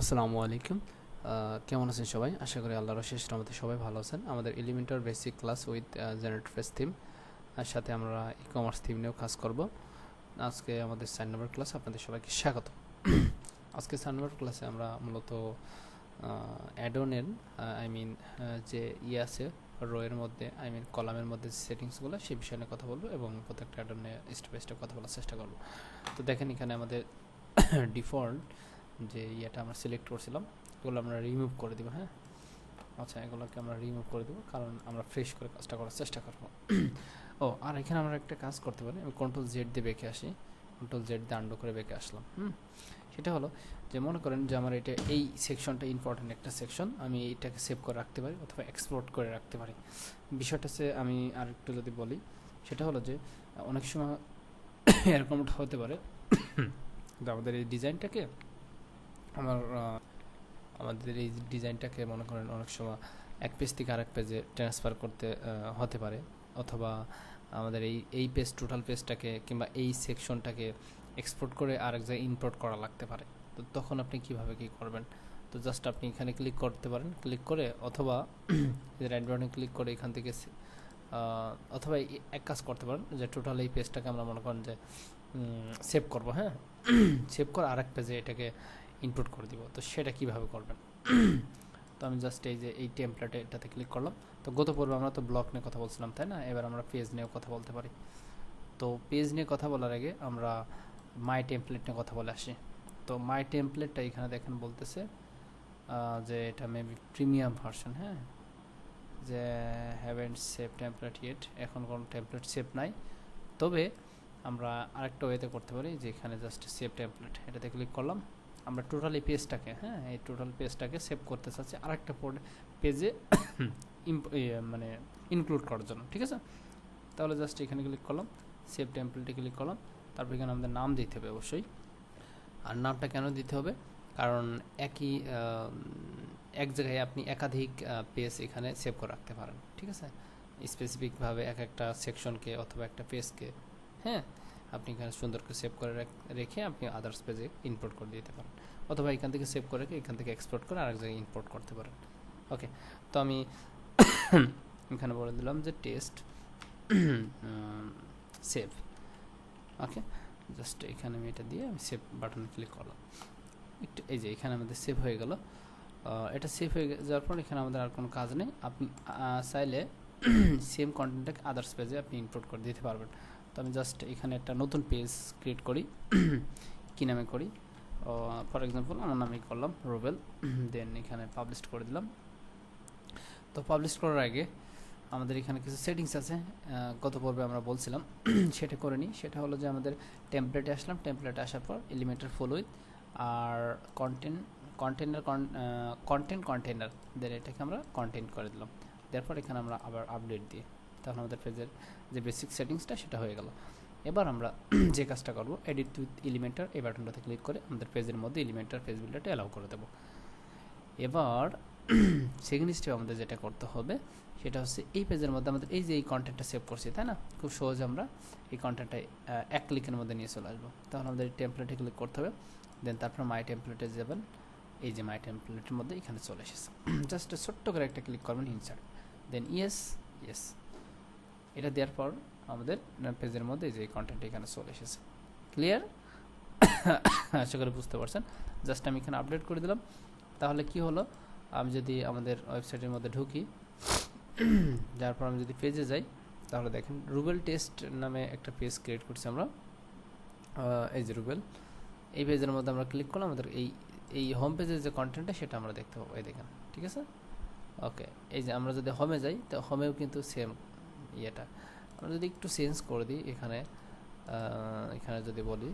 আসসালামু আলাইকুম। কেমন আছেন সবাই? আশা করি আল্লাহর শেষ রহমতে সবাই ভালো আছেন। আমাদের Elementor basic class with GeneratePress theme সাথে আমরা ই কমার্স থিম নিয়েও কাজ করব। আজকে আমাদের সাইন নাম্বার ক্লাস আপনাদের সবাইকে স্বাগত। আজকে সাইন নাম্বার ক্লাসে আমরা মূলত অ্যাডনের আই মিন যে ই আছে রোয়ের মধ্যে আই মিন কলামের মধ্যে সেটিংসগুলো সেই বিষয় নিয়ে কথা বলব এবং প্রত্যেকটা অ্যাডন স্টেপ বাই স্টেপ কথা বলার চেষ্টা করব। তো দেখেন এখানে আমাদের ডিফল্ট যে ইয়েটা আমরা সিলেক্ট করছিলাম, এগুলো আমরা রিমুভ করে দিব হ্যাঁ? আচ্ছা এগুলোকে আমরা রিমুভ করে দেবো, কারণ আমরা ফ্রেশ করে কাজটা করার চেষ্টা করব। ও, আর এখানে আমরা একটা কাজ করতে পারি, আমি কন্ট্রোল জেড দিয়ে বেঁকে আসি কন্ট্রোল জেড দিয়ে আন্ডো করে বেঁকে আসলাম, হুম? সেটা হলো যে মনে করেন যে আমার এটা এই সেকশনটা ইম্পর্টেন্ট একটা সেকশন আমি এইটাকে সেভ করে রাখতে পারি অথবা এক্সপোর্ট করে রাখতে পারি। বিষয়টা সে আমি আর একটু যদি বলি, সেটা হলো যে অনেক সময় এরকমটা হতে পারে আমাদের এই ডিজাইনটাকে আমার আমাদের এই ডিজাইনটাকে মনে করেন অনেক সময় এক পেজ থেকে আরেক পেজে ট্রান্সফার করতে হতে পারে। অথবা আমাদের এই এই পেজ টোটাল পেজটাকে কিংবা এই সেকশনটাকে এক্সপোর্ট করে আরেক জায়গায় ইম্পোর্ট করা লাগতে পারে। তো তখন আপনি কীভাবে কি করবেন? তো জাস্ট আপনি এখানে ক্লিক করতে পারেন। ক্লিক করে অথবা রাইট ক্লিক করে এখান থেকে অথবা এক কাজ করতে পারেন যে টোটাল এই পেজটাকে আমরা মনে করেন যে সেভ করব হ্যাঁ? সেভ করে আরেক পেজে এটাকে ইনপুট করে দিব। তো সেটা কীভাবে করবেন? তো আমি জাস্ট এই যে, এই টেমপ্লেটে এটাতে ক্লিক করলাম। তো গত পর্বে আমরা তো ব্লক নিয়ে কথা বলছিলাম, তাই না? এবার আমরা পেজ নিয়েও কথা বলতে পারি। তো পেজ নিয়ে কথা বলার আগে আমরা মাই টেমপ্লেট নিয়ে কথা বলে আসি। তো মাই টেমপ্লেটটা এখানে দেখেন বলতেছে যে এটা মেবি প্রিমিয়াম ভার্সন হ্যাঁ? যে have haven't save template yet এখন কোনো টেমপ্লেট সেভ নাই। তবে আমরা আরেকটা ওয়েতে করতে পারি যে এখানে জাস্ট সেভ টেমপ্লেট এটাতে ক্লিক করলাম। আমরা টোটাল এই পেজটাকে হ্যাঁ এই টোটাল পেজটাকে সেভ করতে চাচ্ছি আর আরেকটা পেজে মানে ইনক্লুড করার জন্য, ঠিক আছে? তাহলে জাস্ট এখানে ক্লিক করলাম সেভ টেমপ্লেটে ক্লিক করলাম, তারপর এখানে আমাদের নাম দিতে হবে অবশ্যই। আর নামটা কেন দিতে হবে? কারণ একই এক জায়গায় আপনি একাধিক পেজ এখানে সেভ করে রাখতে পারেন, ঠিক আছে? স্পেসিফিকভাবে এক একটা সেকশনকে অথবা একটা পেজকে হ্যাঁ? আপনি এখানে সুন্দর করে সেভ করে রাখ- আপনি আদার্স পেজে ইম্পোর্ট করে দিতে পারেন। অথবা এখান থেকে সেভ করে রেখে এখান থেকে এক্সপোর্ট করে আরেক জায়গায় ইম্পোর্ট করতে পারেন। ওকে তো আমি এখানে বলে দিলাম যে টেস্ট সেভ ওকে জাস্ট এখানে আমি এটা দিয়ে আমি সেভ বাটনে ক্লিক করলাম। একটু, এই যে এখানে আমাদের সেভ হয়ে গেল। এটা সেভ হয়ে যাওয়ার পর এখানে আমাদের আর কোনো কাজ নেই। আপনি চাইলে সেম কন্টেন্টটাকে আদার্স পেজে আপনি ইনপুট করে দিতে পারবেন। তো আমি জাস্ট এখানে একটা নতুন পেজ ক্রিয়েট করি, কী নামে করি? ফর এক্সাম্পল আমার নামে করলাম রুবেল দেন এখানে পাবলিশ করে দিলাম। তো পাবলিশ করার আগে আমাদের এখানে কিছু সেটিংস আছে গত পর্বে আমরা বলছিলাম, সেটা করে নিই। সেটা হলো যে আমাদের টেমপ্লেটে আসলাম। টেমপ্লেটে আসার পর এলিমেন্টার ফুল উইথ আর content container content container then এটাকে আমরা কন্টেন্ট করে দিলাম। তারপর এখানে আমরা আবার আপডেট দিই। তাহলে আমাদের পেজের যে বেসিক সেটিংসটা সেটা হয়ে গেল। এবার আমরা যে কাজটা করব এডিট উইথ এলিমেন্টার এই বাটনটাতে ক্লিক করে আমাদের পেজের মধ্যে এলিমেন্টার পেজ বিল্ডারটা অ্যালাউ করে দেবো। এবার সেকেন্ড স্টেপ আমাদের যেটা করতে হবে, সেটা হচ্ছে এই পেজের মধ্যে আমাদের এই যে এই কন্টেন্টটা সেভ করছি, তাই না? খুব সহজে আমরা এই কন্টেন্টটা এক ক্লিকের মধ্যে নিয়ে চলে আসব। তখন আমাদের টেমপ্লেটে ক্লিক করতে হবে দেন তারপর মাই টেমপ্লেটে যাবেন, এই যে মাই টেমপ্লেটের মধ্যে এখানে চলে এসেছে। জাস্ট ছোট্ট করে একটা ক্লিক করবেন ইনসার্ট দেন ইয়েস ইয়েস এটা দেওয়ার পর আমাদের পেজের মধ্যে যে কন্টেন্ট এখানে চলে এসেছে। ক্লিয়ার আশা করি বুঝতে পারছেন। জাস্ট আমি এখানে আপডেট করে দিলাম। তাহলে কি হলো? আমি যদি আমাদের ওয়েবসাইটের মধ্যে ঢুকি, যার পর আমি যদি পেজে যাই, তাহলে দেখেন রুবেল টেস্ট নামে একটা পেজ ক্রিয়েট করছি আমরা। এই যে রুবেল এই পেজের মধ্যে আমরা ক্লিক করলাম, আমাদের এই এই হোম পেজের যে কন্টেন্টটা সেটা আমরা দেখতে পাবো। এই দেখেন, ঠিক আছে? ওকে এই যে আমরা যদি হোমে যাই, তো হোমেও কিন্তু সেম ইয়েটা। আমরা যদি একটু চেঞ্জ করে দিই এখানে এখানে যদি বলি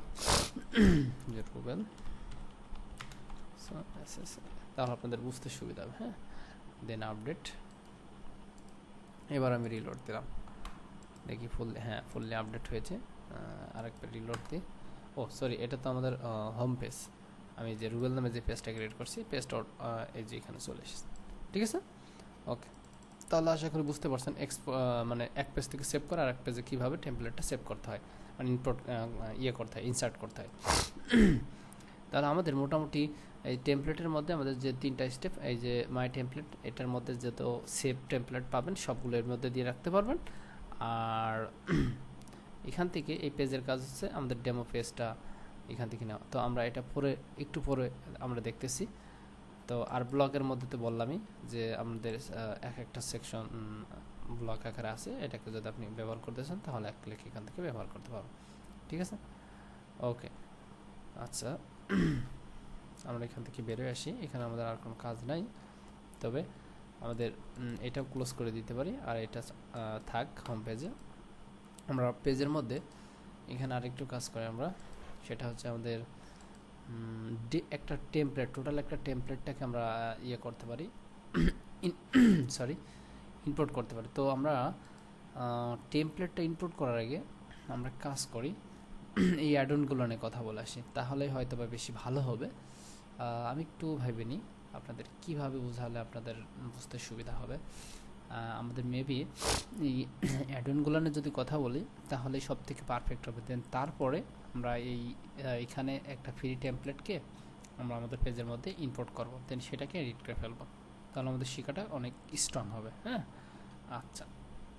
যে রুবেল তাহলে আপনাদের বুঝতে সুবিধা হবে হ্যাঁ? দেন আপডেট এবার আমি রিলোড দিলাম। দেখি ফুল হ্যাঁ ফুললি আপডেট হয়েছে। আরেকবার রিলোড দিই। ও সরি এটা তো আমাদের হোম পেজ আমি যে রুবেল নামে যে পেজটা ক্রিয়েট করছি পেজটা এই যে এখানে চলে এসেছে। ঠিক আছে? ওকে তাহলে আশা করি বুঝতে পারছেন এক্সপ মানে এক পেজ থেকে সেভ করে আর এক পেজে কীভাবে টেমপ্লেটটা সেভ করতে হয়। মানে ইনপুট ইয়ে করতে হয় ইনসার্ট করতে হয়। তাহলে আমাদের মোটামুটি এই টেমপ্লেটের মধ্যে আমাদের যে তিনটা স্টেপ এই যে মাই টেমপ্লেট এটার মধ্যে যত সেভ টেমপ্লেট পাবেন, সবগুলো এর মধ্যে দিয়ে রাখতে পারবেন। আর এখান থেকে এই পেজের কাজ হচ্ছে আমাদের ডেমো পেজটা এখান থেকে নেওয়া। তো আমরা এটা পরে, একটু পরে আমরা দেখতেছি। তো আর ব্লগের মধ্যে তো বললামই যে আমাদের এক একটা সেকশন ব্লক আকারে আছে। এটাকে যদি আপনি ব্যবহার করতে চান, তাহলে এক ক্লিক এখান থেকে ব্যবহার করতে পারবেন। ঠিক আছে? ওকে আচ্ছা। আমরা এখান থেকে বেরোয় আসি। এখানে আমাদের আর কোনো কাজ নাই। তবে আমাদের এটাও ক্লোজ করে দিতে পারি। আর এটা থাক হোম পেজে আমরা পেজের মধ্যে এখানে আরেকটু কাজ করে আমরা। সেটা হচ্ছে আমাদের একটা টেমপ্লেট টোটাল একটা টেমপ্লেটটাকে আমরা ইয়ে করতে পারি। সরি ইনপুট করতে পারি। তো আমরা টেমপ্লেটটা ইনপুট করার আগে আমরা কাজ করি। এই অ্যাডনগুলো নিয়ে কথা বলে আসি। তাহলে হয়তো বা বেশি ভালো হবে। আমি একটু ভেবে নিই আপনাদের কীভাবে বোঝালে আপনাদের বুঝতে সুবিধা হবে। আমাদের মেবি এই অ্যাডনগুলো নিয়ে যদি কথা বলি তাহলে সব থেকে পারফেক্ট হবে। দেন তারপরে আমরা এই এখানে একটা ফ্রি টেমপ্লেটকে আমরা আমাদের পেজের মধ্যে ইম্পোর্ট করব। দেন সেটাকে এডিট করে ফেলব। তাহলে আমাদের শেখাটা অনেক স্ট্রং হবে হ্যাঁ? আচ্ছা।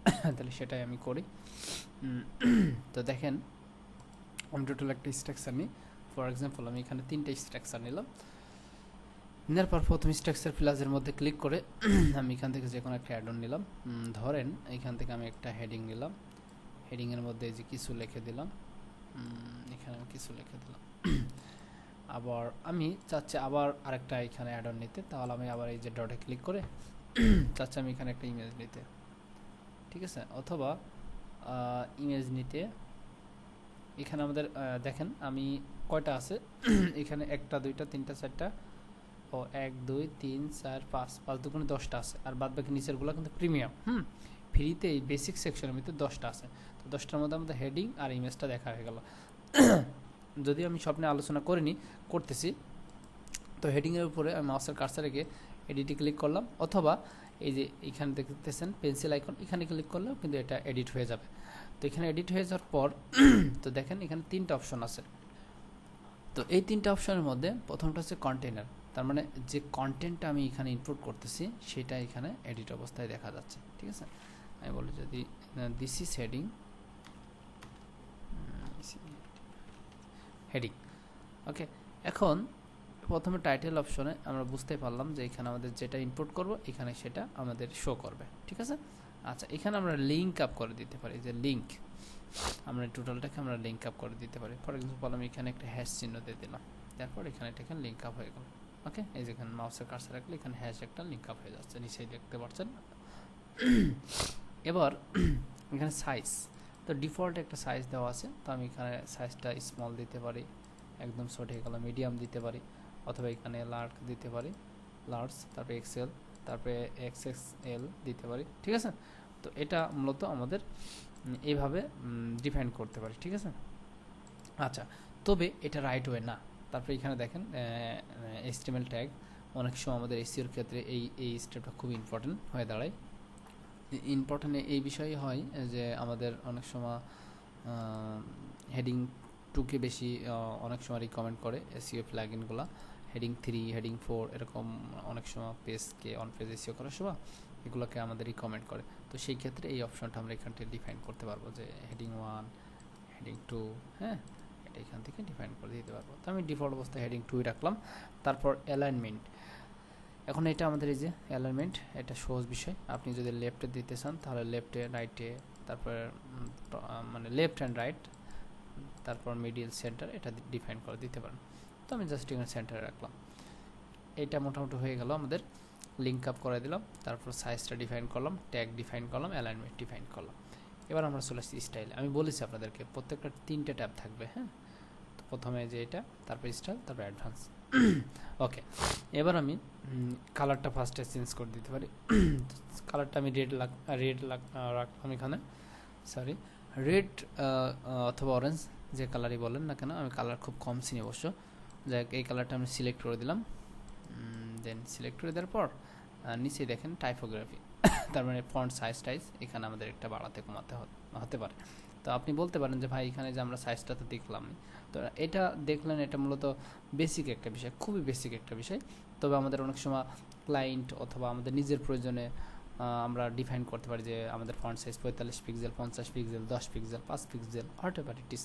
তাহলে সেটাই আমি করি। তো দেখেন, আমি টোটাল একটা স্ট্রাকচার নিই। ফর এক্সাম্পল আমি এখানে তিনটে স্ট্রাকচার নিলাম। নেওয়ার পর প্রথম স্ট্রাকচার প্লাসের মধ্যে ক্লিক করে আমি এখান থেকে যে কোনো একটা অ্যাডন নিলাম। ধরেন, এখান থেকে আমি একটা হেডিং নিলাম। হেডিংয়ের মধ্যে যে কিছু লিখে দিলাম। এখানে আমি কিছু লিখে দিলাম। আবার আমি চাচ্ছি আবার আরেকটা এখানে অ্যাডন নিতে। তাহলে আমি আবার এই যে ডটে ক্লিক করে চাচ্ছি আমি এখানে একটা ইমেজ নিতে। ঠিক আছে? অথবা ইমেজ নিতে। এখানে আমাদের দেখেন আমি কয়টা আছে? এখানে একটা, দুইটা, তিনটা, চারটা। ও, এক, দুই, তিন, চার, পাঁচ পাঁচ, দুগুণে দশটা আছে। আর বাদ বাকি নিচেরগুলো কিন্তু প্রিমিয়াম হুম? ফ্রিতে এই বেসিক সেকশনের মধ্যে দশটা আছে। তো দশটার মধ্যে আমাদের হেডিং আর ইমেজটা দেখা হয়ে গেল। যদি আমি স্বপ্নে আলোচনা করিনি করতেছি। তো হেডিংয়ের উপরে আমি মাউসের কার্সার রেখে এডিটে ক্লিক করলাম, অথবা এই যে এখানে দেখতেছেন পেন্সিল আইকন এখানে ক্লিক করলেও কিন্তু এটা এডিট হয়ে যাবে। তো এখানে এডিট হয়ে যাওয়ার পর, তো দেখেন এখানে তিনটা অপশন আছে। তো এই তিনটা অপশনের মধ্যে প্রথমটা হচ্ছে কন্টেনার তার মানে যে কন্টেন্টটা আমি এখানে ইনপুট করতেছি, সেটা এখানে এডিট অবস্থায় দেখা যাচ্ছে। ঠিক আছে? আমি বলি যদি this is heading heading okay এখন প্রথমে টাইটেল অপশনে আমরা বুঝতে পারলাম যে এখানে আমাদের যেটা ইনপুট করব, এখানে সেটা আমাদের শো করবে, ঠিক আছে? আচ্ছা এখানে আমরা লিঙ্ক আপ করে দিতে পারি যে লিঙ্ক আমরা টোটালটাকে আমরা লিঙ্ক আপ করে দিতে পারি। ফর এক্সাম্পল আমি এখানে একটা হ্যাশ চিহ্ন দিয়ে দিলাম, তারপর এখানে এটাকে লিঙ্ক আপ হয়ে গেল ওকে এই যে এখানে মাউসের কার্সার রাখলে এখানে হ্যাশ একটা লিঙ্ক আপ হয়ে যাচ্ছে, নিচেই দেখতে পাচ্ছেন। এবার এখানে সাইজ তো ডিফল্ট একটা সাইজ দেওয়া আছে, তো আমি এখানে সাইজটা স্মল দিতে পারি, একদম ছোট হয়ে গেল মিডিয়াম দিতে পারি, অথবা এখানে লার্জ দিতে পারি লার্জ তারপরে এক্সেল তারপরে এক্স এক্স এল দিতে পারি, ঠিক আছে? তো এটা মূলত আমাদের এইভাবে ডিফাইন করতে পারি, ঠিক আছে? আচ্ছা তবে এটা রাইট ওয়ে না। তারপরে এখানে দেখেন এস্টিমেল ট্যাগ অনেক সময় আমাদের এসিওর ক্ষেত্রে এই এই স্টেপটা খুব ইম্পর্টেন্ট হয়ে দাঁড়ায়। ইম্পর্টেন্ট এই বিষয়ে হয় যে আমাদের অনেক সময় হেডিং টুকে বেশি অনেক সময় রিকমেন্ড করে এসিও প্লাগইনগুলো হেডিং থ্রি হেডিং ফোর এরকম অনেক সময় পেজকে অন পেজ এসিও করার সময় এগুলোকে আমাদের রিকমেন্ড করে। তো সেই ক্ষেত্রে এই অপশনটা আমরা এখান থেকে ডিফাইন করতে পারব যে হেডিং ওয়ান হেডিং টু হ্যাঁ এটা এখান থেকে ডিফাইন করে দিতে পারব। তো আমি ডিফল্ট অবস্থায় হেডিং টুই রাখলাম। তারপর অ্যালাইনমেন্ট এখন এটা আমাদের এই যে অ্যালাইনমেন্ট, এটা সহজ বিষয়। আপনি যদি লেফটে দিতে চান, তাহলে লেফটে রাইটে তারপর মানে লেফট অ্যান্ড রাইট তারপর মিডিল সেন্টার এটা ডিফাইন করে দিতে পারেন। তো আমি জাস্ট এখানে সেন্টারে রাখলাম। এটা মোটামুটি হয়ে গেল আমাদের। লিঙ্ক আপ করে দিলাম। তারপর সাইজটা ডিফাইন করলাম ট্যাগ ডিফাইন করলাম অ্যালাইনমেন্ট ডিফাইন করলাম। এবার আমরা চলে আসছি স্টাইল আমি বলেছি আপনাদেরকে, প্রত্যেকটা তিনটে ট্যাব থাকবে হ্যাঁ? তো প্রথমে যে এটা, তারপর স্টাইল তারপর অ্যাডভান্স ওকে এবার আমি কালারটা ফার্স্টে চেঞ্জ করে দিতে পারি। কালারটা আমি রেড লাগ রেড লাগ রাখলাম এখানে। সরি রেড অথবা অরেঞ্জ যে কালারই বলেন না কেন, আমি কালার খুব কম চিনি অবশ্য। যাই এই কালারটা আমি সিলেক্ট করে দিলাম। দেন সিলেক্ট করে দেওয়ার পর নিচে দেখেন টাইপোগ্রাফি তার মানে ফন্ট সাইজ টাইজ এখানে আমাদের একটা বাড়াতে কমাতে হতে পারে। তো আপনি বলতে পারেন যে, ভাই, এখানে যে আমরা সাইজটা তো দেখলাম। তো এটা দেখলেন, এটা মূলত বেসিক একটা বিষয়, খুবই বেসিক একটা বিষয়। তবে আমাদের অনেক সময় ক্লায়েন্ট অথবা আমাদের নিজের প্রয়োজনে আমরা ডিফাইন করতে পারি যে, আমাদের ফন্ট সাইজ পঁয়তাল্লিশ পিক্সেল পঞ্চাশ পিক্সেল দশ পিক্সেল পাঁচ pixel whatever it is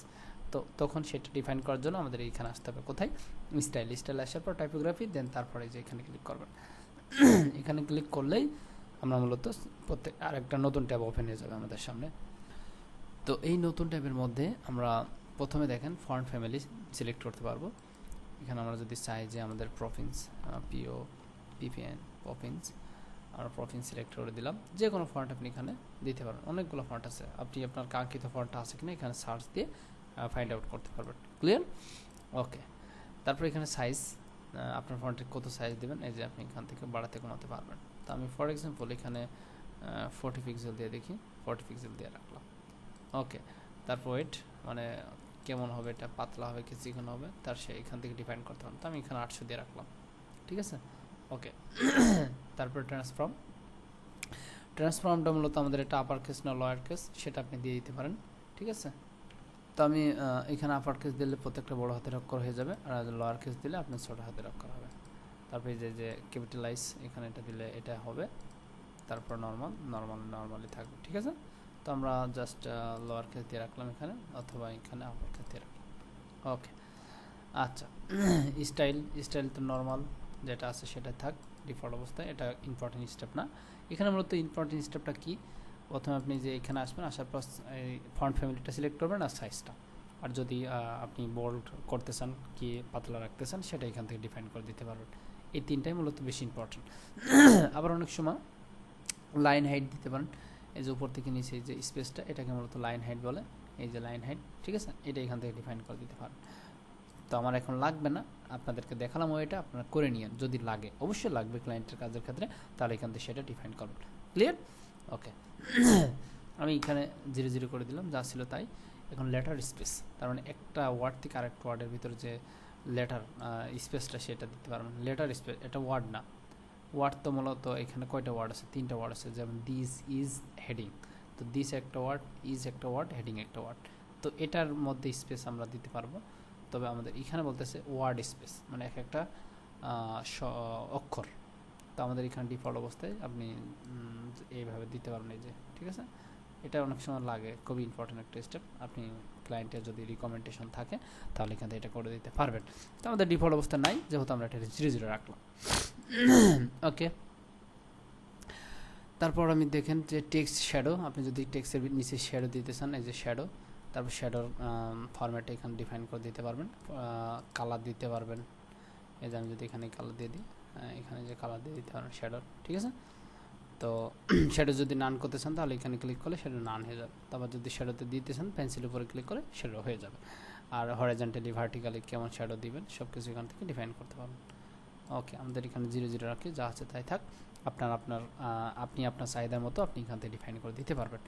তো তখন সেটা ডিফাইন করার জন্য আমাদের এইখানে আসতে হবে। কোথায়? স্টাইল স্টাইল আসার পর টাইপোগ্রাফি দেন তারপরে যে এখানে ক্লিক করবেন। এখানে ক্লিক করলেই আমরা মূলত প্রত্যেক আর একটা নতুন ট্যাব ওপেন হয়ে যাবে আমাদের সামনে। তো এই নতুন ট্যাবের মধ্যে আমরা প্রথমে দেখেন ফন্ট ফ্যামিলি সিলেক্ট করতে পারব। এখানে আমরা যদি চাই যে আমাদের প্রফিন্স পিও পিপিএন প্রফিন্স আমরা প্রফিন্স সিলেক্ট করে দিলাম। যে কোনো ফন্ট আপনি এখানে দিতে পারেন। অনেকগুলো ফন্ট আছে। আপনি আপনার কাঙ্ক্ষিত ফন্টটা আছে কিনা এখানে সার্চ দিয়ে ফাইন্ড আউট করতে পারবেন। ক্লিয়ার ওকে তারপর এখানে সাইজ আপনার ফন্টের কত সাইজ দেবেন? এই যে আপনি এখান থেকে বাড়াতে কমাতে পারবেন। তো আমি ফর এক্সাম্পল এখানে ফোর্টি পিক্সেল দিয়ে দেখি। ফোর্টি পিক্সেল দিয়ে রাখলাম। ওকে তারপর ওয়েট মানে কেমন হবে, এটা পাতলা হবে কি চিকন হবে, তার সে এখান থেকে ডিফাইন করতে পারেন তো আমি এখানে আটশো দিয়ে রাখলাম। ঠিক আছে? ওকে তারপরে ট্রান্সফর্ম ট্রান্সফর্মটা মূলত আমাদের এটা আপার কেস না লোয়ার কেস সেটা আপনি দিয়ে দিতে পারেন। ঠিক আছে? তো আমি এখানে আপার কেস দিলে প্রত্যেকটা বড় হাতের অক্ষর হয়ে যাবে, আর লোয়ার কেস দিলে আপনার ছোট হাতের অক্ষর হবে। তারপরে যে যে ক্যাপিটালাইজ এখানে এটা দিলে এটা হবে। তারপর নর্মাল নর্মাল নর্মালি থাকবে। ঠিক আছে? তো আমরা জাস্ট লোয়ার কেস দিয়ে রাখলাম এখানে, অথবা এখানে আপার কেস দিয়ে রাখলাম। ওকে আচ্ছা স্টাইল স্টাইল তো নর্মাল যেটা আছে সেটা থাক ডিফল্ট অবস্থায়, এটা ইম্পর্টেন্ট স্টেপ না। এখানে মূলত ইম্পর্টেন্ট স্টেপটা কি? প্রথমে আপনি যে এখানে আসবেন, আসার পর এই ফন্ট ফ্যামিলিটা সিলেক্ট করবেন আর সাইজটা আর যদি আপনি বোল্ড করতে চান, কি পাতলা রাখতে চান, সেটা এখান থেকে ডিফাইন করে দিতে পারবেন। এই তিনটাই মূলত বেশি ইম্পর্টেন্ট আবার অনেক সময় লাইন হাইট দিতে পারেন। এই যে উপর থেকে নিচে যে স্পেসটা এটাকে মূলত লাইন হাইট বলে। এই যে লাইন হাইট ঠিক আছে? এটা এখান থেকে ডিফাইন করে দিতে পারেন। তো আমার এখন লাগবে না। আপনাদেরকে দেখালাম ওইটা, আপনারা করে নিয়েন। যদি লাগে, অবশ্যই লাগবে ক্লায়েন্টের কাজের ক্ষেত্রে, তাহলে এখান থেকে সেটা ডিফাইন করবেন ক্লিয়ার ওকে আমি এখানে জিরো জিরো করে দিলাম, যা ছিল তাই। এখন লেটার স্পেস তার মানে একটা ওয়ার্ড থেকে আরেকটা ওয়ার্ডের ভিতরে যে লেটার স্পেসটা সেটা দিতে পারবেন। লেটার স্পেস এটা ওয়ার্ড না। ওয়ার্ড তো মূলত এখানে কয়টা ওয়ার্ড আছে? তিনটা ওয়ার্ড আছে, যেমন দিস ইজ হেডিং তো দিস একটা ওয়ার্ড ইজ একটা ওয়ার্ড হেডিং একটা ওয়ার্ড তো এটার মধ্যে স্পেস আমরা দিতে পারব। তবে আমাদের এখানে বলতেছে ওয়ার্ড স্পেস মানে এক একটা অক্ষর। তো আমাদের এখানে ডিফল্ট অবস্থায় আপনি এইভাবে দিতে পারবেন এই যে, ঠিক আছে? এটা অনেক সময় লাগে, খুবই ইম্পর্টেন্ট একটা স্টেপ আপনি ক্লায়েন্টের যদি রিকমেন্ডেশন থাকে, তাহলে এখান থেকে এটা করে দিতে পারবেন। তো আমাদের ডিফল্ট অবস্থা নাই, যেহেতু আমরা এটা জিরো জিরো রাখলাম। ওকে তারপর আমি দেখেন যে টেক্সট শ্যাডো আপনি যদি টেক্সটের নিচে শ্যাডো দিতে চান, এই যে শ্যাডো তারপর শ্যাডোর ফরম্যাটে এখানে ডিফাইন করে দিতে পারবেন। কালার দিতে পারবেন। এই যে আমি যদি এখানে কালার দিয়ে দিই এখানে যে কালার দিয়ে দিতে পারবেন শ্যাডোর ঠিক আছে? তো শ্যাডো যদি নান করতে চান, তাহলে এখানে ক্লিক করলে শ্যাডো নান হয়ে যাবে। তারপর যদি শ্যাডোতে দিতে চান পেন্সিল উপরে ক্লিক করে শ্যাডো হয়ে যাবে। আর হরিজন্টালি ভার্টিক্যালি কেমন শ্যাডো দিবেন সব কিছু এখান থেকে ডিফাইন করতে পারবেন। ওকে আমাদের এখানে জিরো জিরো রাখি, যা আছে তাই থাক। আপনার আপনার আপনি আপনার চাহিদার মতো আপনি এখান থেকে ডিফাইন করে দিতে পারবেন।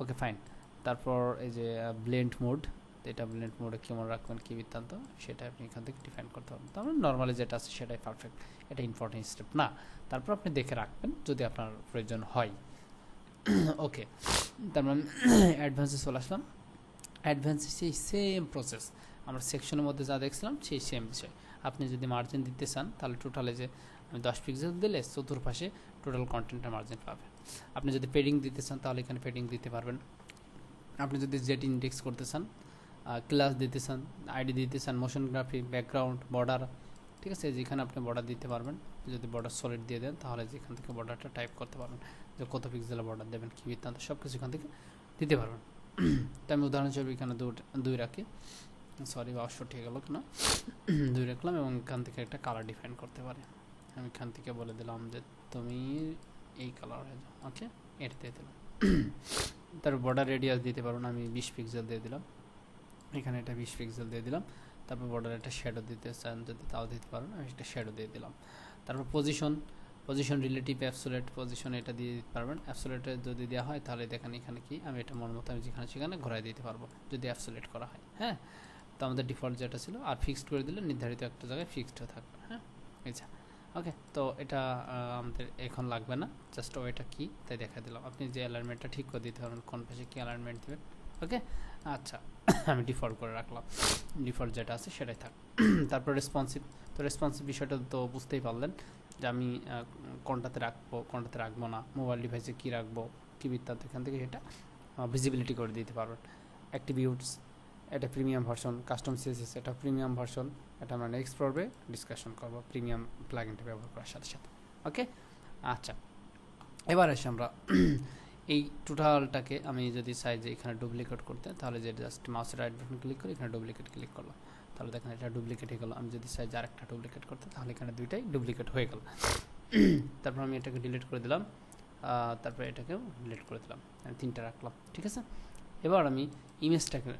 ওকে ফাইন তারপর এই যে ব্লেন্ড মোড এটা ব্লেন্ড মোডে কেমন রাখবেন, কী বৃত্তান্ত? সেটা আপনি এখান থেকে ডিফাইন করতে পারবেন। মানে নর্মালি যেটা আছে সেটাই পারফেক্ট এটা ইম্পর্টেন্ট স্টেপ না। তারপর আপনি দেখে রাখবেন, যদি আপনার প্রয়োজন হয়। ওকে তার মানে অ্যাডভান্সে চলে আসলাম। অ্যাডভান্সে সেই সেম প্রসেস আমরা সেকশনের মধ্যে যা দেখছিলাম, সেই সেম বিষয়। আপনি যদি মার্জিন দিতে চান, তাহলে টোটালে যে দশ পিক্সেল দিলে চতুর্পাশে টোটাল কন্টেন্টের মার্জিন পাবে। আপনি যদি পেডিং দিতে চান, তাহলে এখানে পেডিং দিতে পারবেন। আপনি যদি জেট ইন্ডেক্স করতে চান ক্লাস দিতে চান আইডি দিতে চান মোশন গ্রাফি ব্যাকগ্রাউন্ড বর্ডার ঠিক আছে? যেখানে আপনি বর্ডার দিতে পারবেন। যদি বর্ডার সলিড দিয়ে দেন, তাহলে যেখান থেকে বর্ডারটা টাইপ করতে পারবেন। যে কত পিক্সেলের বর্ডার দেবেন, কী বৃত্তান্ত সব কিছু এখান থেকে দিতে পারবেন। তো আমি উদাহরণ উদাহরণস্বরূপ এখানে দুই রাখি। সরি বাষট্টি হয়ে গেল না। দুই রাখলাম এবং এখান থেকে একটা কালার ডিফাইন করতে পারি। আমি এখান থেকে বলে দিলাম যে তুমি এই কালার হয়ে যাও ওকে এটা দিয়ে দিলাম। তার বর্ডার রেডিয়াস দিতে পারবেন আমি বিশ পিক্সেল দিয়ে দিলাম। এখানে এটা বিশ পিক্সেল দিয়ে দিলাম। তারপর বর্ডার একটা শ্যাডো দিতে চান, যদি তাও দিতে পারেন আমি একটা শ্যাডো দিয়ে দিলাম। তারপর position position relative absolute position এটা দিয়ে দিতে পারবেন। অ্যাবসোলেটে যদি দেওয়া হয়, তাহলে দেখেন এখানে কি, আমি এটা মন মতো আমি যেখানে সেখানে ঘোরাই দিতে পারব, যদি অ্যাবসোলেট করা হয় হ্যাঁ? তো আমাদের ডিফল্ট যেটা ছিল, আর ফিক্সড করে দিলে নির্ধারিত একটা জায়গায় ফিক্সড হয়ে থাকবে হ্যাঁ? আচ্ছা ওকে তো এটা আমাদের এখন লাগবে না জাস্ট ওইটা কি তাই দেখা দিলাম। আপনি যে অ্যালাইনমেন্টটা ঠিক করে দিতে পারবেন কোন পাশে কী অ্যালাইনমেন্ট দেবেন ওকে আচ্ছা আমি ডিফল্ট করে রাখলাম। ডিফল্ট যেটা আছে সেটাই থাক। তারপর রেসপন্সিভ তো রেসপন্সিভ বিষয়টা তো বুঝতেই পারলেন যে আমি কোনটাতে রাখব কোনটাতে রাখব না মোবাইল ডিভাইসে কী রাখব, কী বৃত্তান্ত এখান থেকে সেটা ভিজিবিলিটি করে দিতে পারবেন। অ্যাক্টিভিউটস এটা প্রিমিয়াম ভার্সন কাস্টম সিএসএস এটা প্রিমিয়াম ভার্সন এটা আমরা নেক্সট পর্বে ডিসকাশন করব প্রিমিয়াম প্লাগিনটা ব্যবহার করার সাথে সাথে ওকে আচ্ছা এবার এসে আমরা, এই টোটালটাকে আমি যদি যে এখানে ডুপ্লিকেট করতে, তাহলে যে জাস্ট মাউসের রাইট বাটন ক্লিক করে এখানে ডুপ্লিকেট ক্লিক করলাম। তাহলে দেখেন এটা ডুপ্লিকেট হয়ে গেল, আমি যদি যে আরেকটা ডুপ্লিকেট করতে, তাহলে এখানে দুইটাই ডুপ্লিকেট হয়ে গেল। তারপর আমি এটাকে ডিলিট করে দিলাম তারপরে এটাকেও ডিলিট করে দিলাম, আমি তিনটা রাখলাম, ঠিক আছে? এবার আমি ইমেজটাকে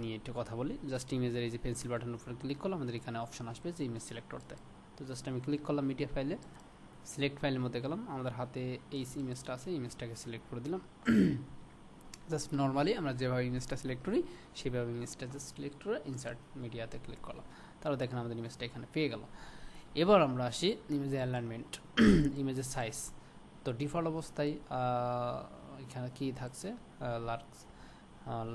নিয়ে একটু কথা বলি। জাস্ট ইমেজের এই যে পেন্সিল বাটনের উপরে ক্লিক করলাম, আমাদের এখানে অপশন আসবে যে ইমেজ সিলেক্ট করতে। তো জাস্ট আমি ক্লিক করলাম মিডিয়া ফাইলে সিলেক্ট ফাইলের মধ্যে গেলাম। আমাদের হাতে এই ইমেজটা আছে ইমেজটাকে সিলেক্ট করে দিলাম। জাস্ট নর্মালি আমরা যেভাবে ইমেজটা সিলেক্ট করি, সেভাবে ইমেজটা জাস্ট সিলেক্ট করে ইনসার্ট মিডিয়াতে ক্লিক করলাম। তাহলে দেখেন আমাদের ইমেজটা এখানে পেয়ে গেল। এবার আমরা আসি ইমেজের অ্যালাইনমেন্ট ইমেজের সাইজ তো ডিফল্ট অবস্থায় এখানে কী থাকছে? লার্কস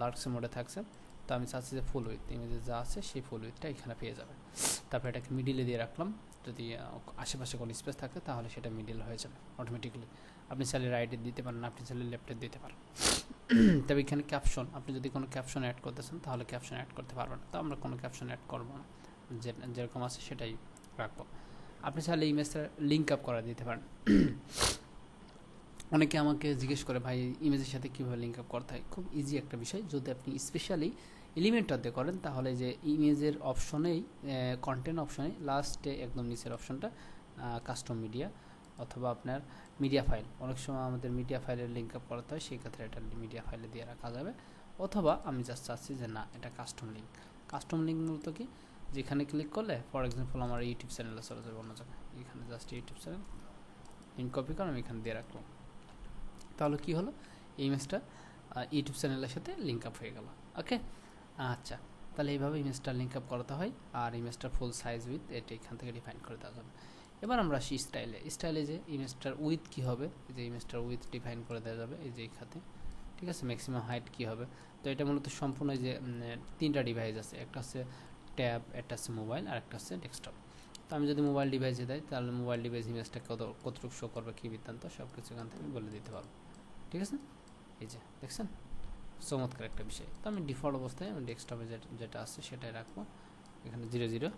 লার্কস মোডে থাকছে, তো আমি চাচ্ছি যে ফুল উইথ ইমেজে যা আছে সেই ফুল উইথটা এখানে পেয়ে যাবে। তারপর এটাকে মিডিলে দিয়ে রাখলাম, যদি আশেপাশে কোনো স্পেস থাকে তাহলে সেটা মিডিল হয়ে যাবে অটোমেটিক্যালি আপনি চাইলে রাইটে দিতে পারেন, আপনি চাইলে লেফটে দিতে পারেন। তবে এখানে ক্যাপশন আপনি যদি কোনো ক্যাপশন অ্যাড করতে চান তাহলে ক্যাপশন অ্যাড করতে পারবেন তো আমরা কোনো ক্যাপশন অ্যাড করব না। যেরকম আছে সেটাই রাখব। আপনি চাইলে ইমেজটা লিঙ্ক আপ করা দিতে পারেন। অনেকে আমাকে জিজ্ঞেস করে, ভাই, ইমেজের সাথে কীভাবে লিঙ্ক আপ করতে হয়? খুব ইজি একটা বিষয়। যদি আপনি স্পেশালি এলিমেন্টটাতে করেন, তাহলে যে ইমেজের অপশনেই কন্টেন্ট অপশনে লাস্টে একদম নিচের অপশনটা কাস্টম মিডিয়া অথবা আপনার মিডিয়া ফাইল অনেক সময় আমাদের মিডিয়া ফাইলের লিঙ্ক আপ করাতে হয়, সেই ক্ষেত্রে এটা মিডিয়া ফাইলে দিয়ে রাখা যাবে। অথবা আমি জাস্ট চাচ্ছি যে, না, এটা কাস্টম লিঙ্ক কাস্টম লিঙ্ক মূলত কি? যেখানে ক্লিক করলে ফর এক্সাম্পল আমার ইউটিউব চ্যানেলে চলে যাবে অন্য জায়গায়। এখানে just YouTube channel link copy করে আমি এখানে দিয়ে রাখলাম তাহলে কি হলো? এই ইমেজটা ইউটিউব চ্যানেলের সাথে লিঙ্ক আপ হয়ে গেল। ওকে আচ্ছা তাহলে এইভাবে ইমেজটা লিঙ্ক আপ করাতে হয় আর ইমেজটার ফুল সাইজ উইথ এটা এখান থেকে ডিফাইন করে দেওয়া যাবে। এবার আমরা আসি স্টাইলে স্টাইলে যে ইমেজটার উইথ কী হবে? যে ইমেজটার উইথ ডিফাইন করে দেওয়া যাবে এই যে খাতে ঠিক আছে? ম্যাক্সিমাম হাইট কী হবে? তো এটা মূলত সম্পূর্ণ যে তিনটা ডিভাইস আছে। একটা হচ্ছে ট্যাব একটা হচ্ছে মোবাইল আর একটা হচ্ছে ডেস্কটপ তো আমি যদি মোবাইল ডিভাইসে দেয়, তাহলে মোবাইল ডিভাইস ইমেজটা কত, কতটুকু শো করবে, কী বৃত্তান্ত সব কিছু এখান থেকে বলে দিতে পারব। ঠিক আছে? এই যে, দেখছেন? চমৎকার একটা বিষয়। তো আমি ডিফল্ট অবস্থায় আমি ডেস্কটপে যেটা আছে সেটাই রাখব। এখানে জিরো জিরো,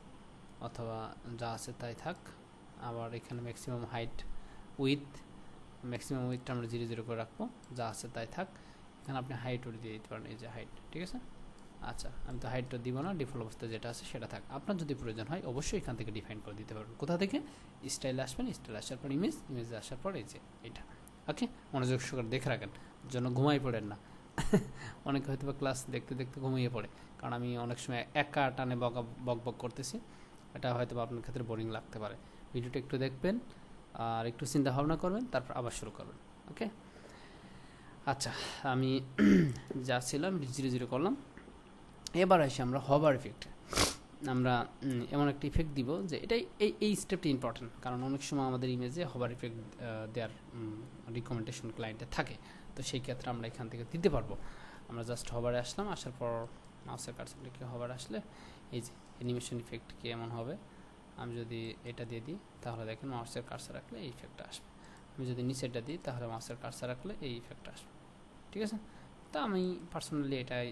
অথবা যা আছে তাই থাক। আবার এখানে ম্যাক্সিমাম হাইট উইথ ম্যাক্সিমাম উইথটা আমরা জিরো জিরো করে রাখব। যা আছে তাই থাক। এখানে আপনি হাইট ওর দিয়ে দিতে পারেন, এই যে হাইট ঠিক আছে? আচ্ছা আমি তো হাইটটা দিব না ডিফল্ট অবস্থায় যেটা আছে সেটা থাক। আপনার যদি প্রয়োজন হয়, অবশ্যই এখান থেকে ডিফাইন করে দিতে পারবেন। কোথা থেকে? স্টাইল আসবেন স্টাইল আসার পর ইমেজ ইমেজে আসার পর এই যে, এটা। ওকে? মনোযোগ সহকারে দেখে রাখেন, যেন ঘুমাই পড়েন না। অনেকে হয়তো বা ক্লাস দেখতে দেখতে ঘুমিয়ে পড়ে, কারণ আমি অনেক সময় একা টানে বকা, বক বক করতেছি। এটা হয়তো বা আপনার ক্ষেত্রে বোরিং লাগতে পারে। ভিডিওটা একটু দেখবেন, আর একটু চিন্তা ভাবনা করবেন, তারপর আবার শুরু করবেন, ওকে? আচ্ছা আমি যা ছিলাম, জিরো জিরো করলাম। এবার আসি আমরা হবার ইফেক্ট আমরা এমন একটা ইফেক্ট দিব যে এটাই, এই এই স্টেপটি ইম্পর্টেন্ট কারণ অনেক সময় আমাদের ইমেজে হবার ইফেক্ট দেওয়ার রিকমেন্ডেশন ক্লায়েন্টে থাকে। তো সেই ক্ষেত্রে আমরা এখান থেকে দিতে পারব। আমরা জাস্ট হবারে আসলাম, আসার পর মাউসের কার্সারটাকে হবার আসলে এই যে অ্যানিমেশন ইফেক্ট কি এমন হবে। আমি যদি এটা দিয়ে দিই, তাহলে দেখেন মাউসের কার্সার রাখলে এই ইফেক্টটা আসবে। আমি যদি নিচেরটা দিই, তাহলে মাউসের কার্সার রাখলে এই ইফেক্টটা আসবে। ঠিক আছে? তা আমি পার্সোনালি এটাই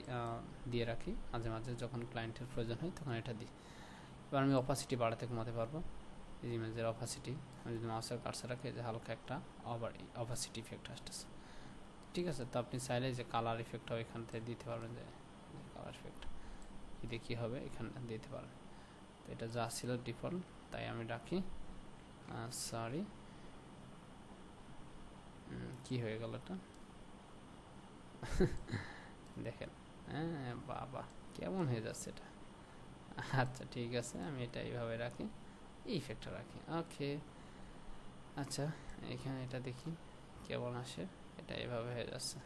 দিয়ে রাখি। মাঝে মাঝে যখন ক্লায়েন্টের প্রয়োজন হয় তখন এটা দিই। এবার আমি অপাসিটি বাড়াতে কমাতে পারব। এই ইমেজের অপাসিটি আমি যদি মাউসের কার্সার রাখি যে হালকা একটা ওভার অপাসিটি ইফেক্ট আসতেছে। ঠিক আছে? তো আপনি চাইলে যে কালার ইফেক্টটাও এখান থেকে দিতে পারবেন যে কালার ইফেক্ট এতে কী হবে, এখানে দিতে পারেন তো এটা যা ছিল ডিফল্ট তাই আমি রাখি। সরি কি হয়ে গেল এটা? দেখেন হ্যাঁ বাবা, কেমন হয়ে যাচ্ছে এটা? আচ্ছা ঠিক আছে, আমি এটা এইভাবে রাখি ইফেক্টটা রাখি ওকে আচ্ছা এখানে এটা দেখি, কেমন আসে, এটা এভাবে হয়ে যাচ্ছে।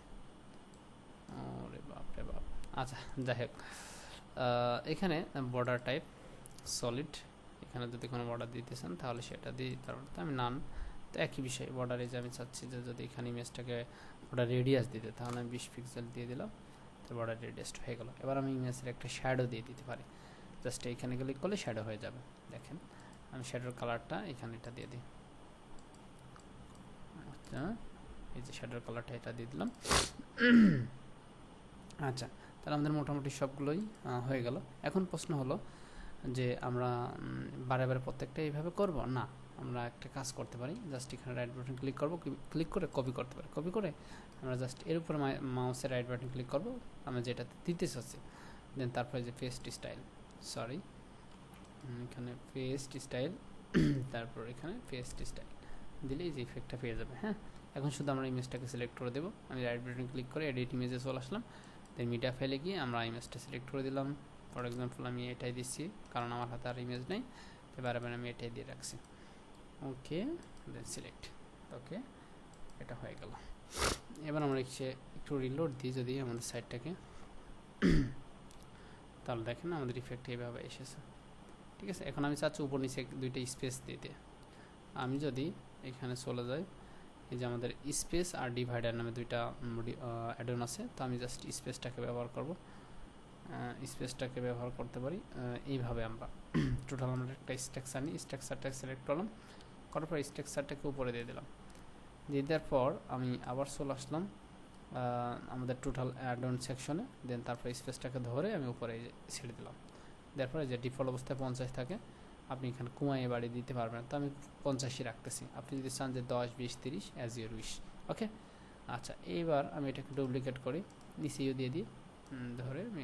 ওরে বাপ রে বাপ। আচ্ছা যাই হোক এখানে বর্ডার টাইপ সলিড এখানে যদি কোনো বর্ডার দিতে চান তাহলে সেটা দিয়ে পারবেন। তো আমি নান তো একই বিষয় বর্ডারে যে আমি চাচ্ছি যে যদি এখানে ইমেজটাকে বর্ডার রেডিয়াস দিতে, তাহলে আমি বিশ পিক্সেল দিয়ে দিলাম, তো বর্ডার রেডিয়াসটা হয়ে গেল। এবার আমি ইমেজের একটা শ্যাডো দিয়ে দিতে পারি। জাস্ট এইখানে ক্লিক করলে শ্যাডো হয়ে যাবে, দেখেন। আমি শ্যাডোর কালারটা এখানে এটা দিয়ে দিই। আচ্ছা এই যে শ্যাডোর কালারটা এটা দিয়ে দিলাম। আচ্ছা তাহলে আমাদের মোটামুটি সবগুলোই হয়ে গেল। এখন প্রশ্ন হলো যে আমরা বারে বারে প্রত্যেকটা এইভাবে করব? না। আমরা একটা কাজ করতে পারি। জাস্ট এখানে রাইট বাটন ক্লিক করব ক্লিক করে কপি করতে পারি। কপি করে আমরা জাস্ট এর উপরে মাউসের রাইট বাটন ক্লিক করব। আমরা যেটা দিতে চাচ্ছি দেন তারপরে যে পেস্ট স্টাইল সরি এখানে পেস্ট স্টাইল তারপর এখানে পেস্ট স্টাইল দিলেই যে ইফেক্টটা পেয়ে যাবে হ্যাঁ? এখন শুধু আমরা ইমেজটাকে সিলেক্ট করে দেবো। আমি রাইট বাটন ক্লিক করে এডিট ইমেজে চলে আসলাম। দেন মিডিয়া ফাইলে গিয়ে আমরা ইমেজটা সিলেক্ট করে দিলাম। ফর এক্সাম্পল আমি এটাই দিচ্ছি, কারণ আমার হাতে আর ইমেজ নেই। এবার আমি এটাই দিয়ে রাখছি। ওকে দেন সিলেক্ট ওকে এটা হয়ে গেল। এবার আমরা এসে একটু রিলোড দিই যদি আমাদের সাইটটাকে তাহলে দেখেন আমাদের ইফেক্ট এইভাবে এসেছে। ঠিক আছে, এখন আমি চাচ্ছি উপর নিচে দুইটা স্পেস দিতে। আমি যদি এখানে চলে যাই, এই যে আমাদের স্পেস আর ডিভাইডার নামে দুইটা অ্যাডন আছে, তো আমি জাস্ট স্পেসটাকে ব্যবহার করব। স্পেসটাকে ব্যবহার করতে পারি এইভাবে আমরা। টোটাল আমরা একটা স্ট্রাকচার নিই স্ট্রাকচারটাকে সিলেক্ট করলাম। করার পর স্ট্রাকচারটাকে উপরে দিয়ে দিলাম। দিয়ে দেওয়ার পর আমি আবার চলে আসলাম আমাদের টোটাল অ্যাড অ্যাডন সেকশনে দেন তারপর স্পেসটাকে ধরে আমি উপরে ছেড়ে দিলাম। দেওয়ার পরে যে ডিফল্ট অবস্থায় পঞ্চাশ থাকে, আপনি এখানে কমাইয়ে বাড়ি দিতে পারবেন তো আমি পঞ্চাশই রাখতেছি। আপনি যদি চান যে দশ, বিশ, তিরিশ অ্যাজ ইউর উইশ ওকে আচ্ছা এইবার আমি এটাকে ডুপ্লিকেট করি। নিচেও দিয়ে দিই। ধরে আমি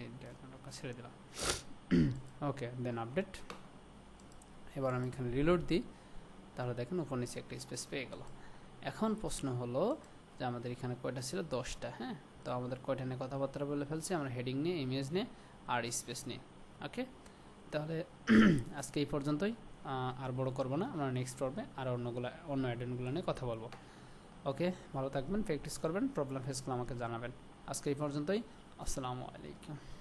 ছেড়ে দিলাম। ওকে দেন আপডেট এবার আমি এখানে রিলোড দিই। তাহলে দেখেন উপর নিচে একটা স্পেস পেয়ে গেল। এখন প্রশ্ন হলো যে আমাদের এখানে কয়টা ছিল? দশটা হ্যাঁ? তো আমাদের কয়টা নিয়ে কথাবার্তা বলে ফেলছি? আমরা হেডিং নিয়ে ইমেজ নিয়ে আর স্পেস নিয়ে ওকে তাহলে আজকে এই পর্যন্তই। আর বড় করব না, আমরা নেক্সট পর্বে আর অন্যগুলো, অন্য অ্যাডেন্টগুলো নিয়ে কথা বলব। ওকে ভালো থাকবেন প্র্যাকটিস করবেন প্রবলেম ফেসগুলো আমাকে জানাবেন। আজকে এই পর্যন্তই। আসসালামু আলাইকুম।